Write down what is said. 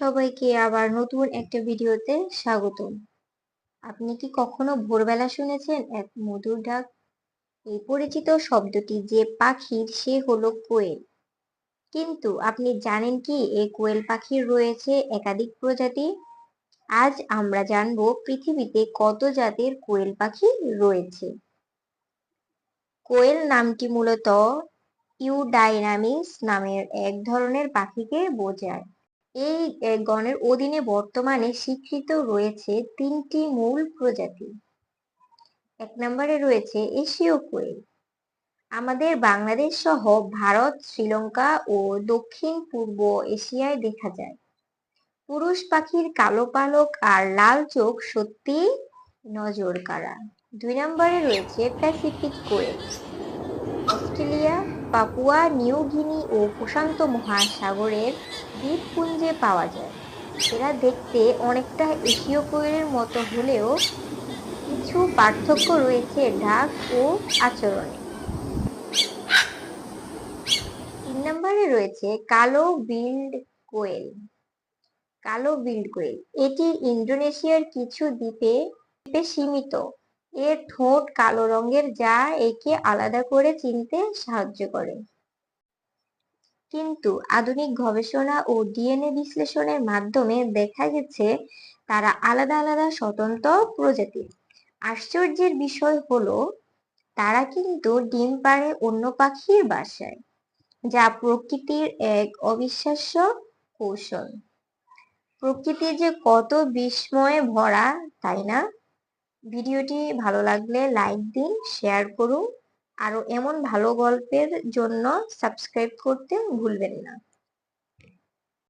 সবাইকে আবার নতুন একটা ভিডিওতে স্বাগতম। আপনি কি কখনো ভোরবেলা শুনেছেন এক মধুর ডাক? এই পরিচিত শব্দটি যে পাখির, সে হলো কোয়েল। কিন্তু আপনি জানেন কি এই কোয়েল পাখির রয়েছে একাধিক প্রজাতি? আজ আমরা জানব পৃথিবীতে কত জাতের কোয়েল পাখি রয়েছে। কোয়েল নামটি মূলত ইউডাইনামিস নামের এক ধরনের পাখিকে বোঝায়। এই গণের অধীনে বর্তমানে স্বীকৃত রয়েছে তিনটি মূল প্রজাতি। এক নম্বরে রয়েছে এশীয় কোয়েল। আমাদের বাংলাদেশ সহ ভারত, শ্রীলঙ্কা ও দক্ষিণ পূর্ব এশিয়ায় দেখা যায়। পুরুষ পাখির কালো পালক আর লাল চোখ সত্যি নজর কাড়া দুই নম্বরে রয়েছে Pacific koel. Australia Papua, New Guinea ও প্রশান্ত মহাসাগরের দ্বীপপুঞ্জে পাওয়া যায়। এরা দেখতে অনেকটা এশীয় কোয়েলের মতো হলেও কিছু পার্থক্য রয়েছে ঢাক ও আচরণে। তিন নম্বরে রয়েছে কালো বিল্ড কোয়েল। কালো বিল্ড কোয়েল, এটি ইন্দোনেশিয়ার কিছু দ্বীপে দ্বীপে সীমিত। এর ঠোঁট কালো রঙের যা একে আলাদা করে চিনতে সাহায্য করে। কিন্তু আধুনিক গবেষণা ও ডিএনএ বিশ্লেষণের মাধ্যমে দেখা গেছে, তারা আলাদা আলাদা স্বতন্ত্র প্রজাতির। আশ্চর্যের বিষয় হলো, তারা কিন্তু ডিম পাড়ে অন্য পাখির বাসায়, যা প্রকৃতির এক অবিশ্বাস্য কৌশল। প্রকৃতি যে কত বিস্ময়ে ভরা, তাই না? ভিডিওটি ভালো লাগলে লাইক দিন, শেয়ার করুন। আরও এমন ভালো গল্পের জন্য সাবস্ক্রাইব করতে ভুলবেন না।